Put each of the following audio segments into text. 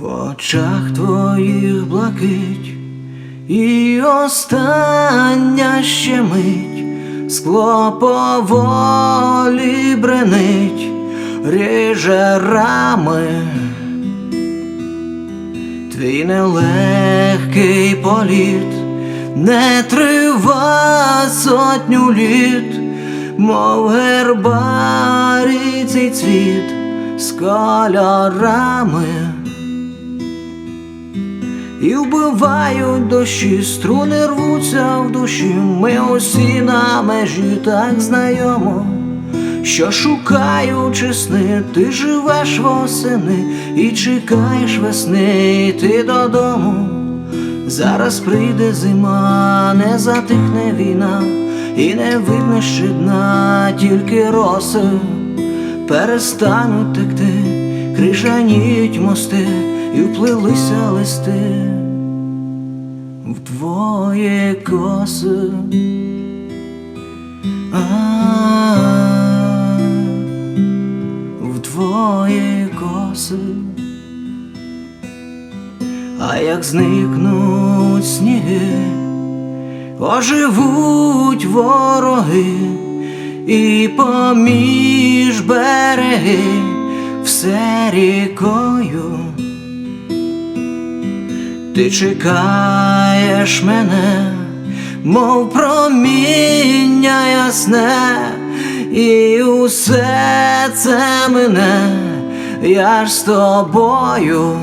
В очах твоїх блакить, і остання ще мить, скло поволі бренить, ріже рами, твій нелегкий політ не трива сотню літ, мов гербарій цей цвіт з кольорами. І вбивають дощі, струни рвуться в душі, ми усі на межі так знайомо, що шукаючи сни, ти живеш восени і чекаєш весни, йти додому. Зараз прийде зима, не затихне війна, і не видно ще дна, тільки роси перестануть текти, крижаніють мости і вплилися листи в твої коси. А, в твої коси. А як зникнуть сніги, оживуть вороги, і поміж береги все рікою. Ти чекаєш мене, мов проміння ясне, і усе це мене, я ж з тобою.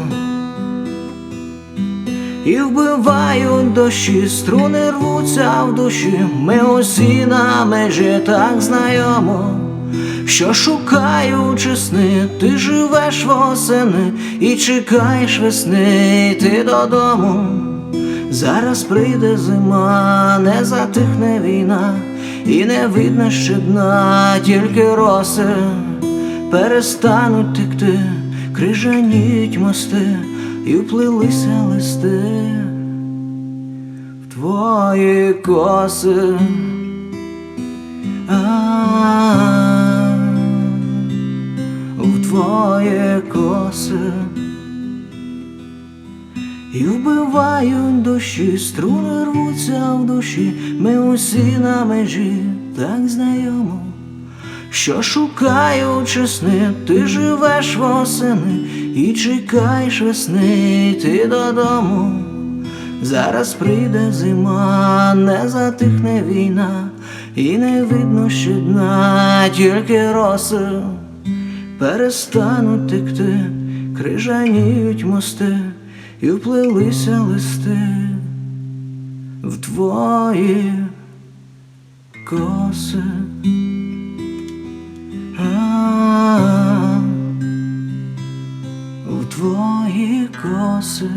І вбивають дощі, струни рвуться в душі, ми усі на межі так знайомо, що шукаючи сни, ти живеш восени і чекаєш весни, йти додому. Зараз прийде зима, не затихне війна, і не видно ще дна, тільки роси перестануть текти, крижаніють мости і вплилися листи в твої коси. А, в твої коси. І вбивають душі, струни рвуться в душі, ми усі на межі так знайомо, що шукаючи сни, ти живеш восени і чекаєш весни, йти додому. Зараз прийде зима, не затихне війна, і не видно ще дна, тільки роси перестануть текти, крижаніють мости і вплилися листи в твої коси. А, в твої коси.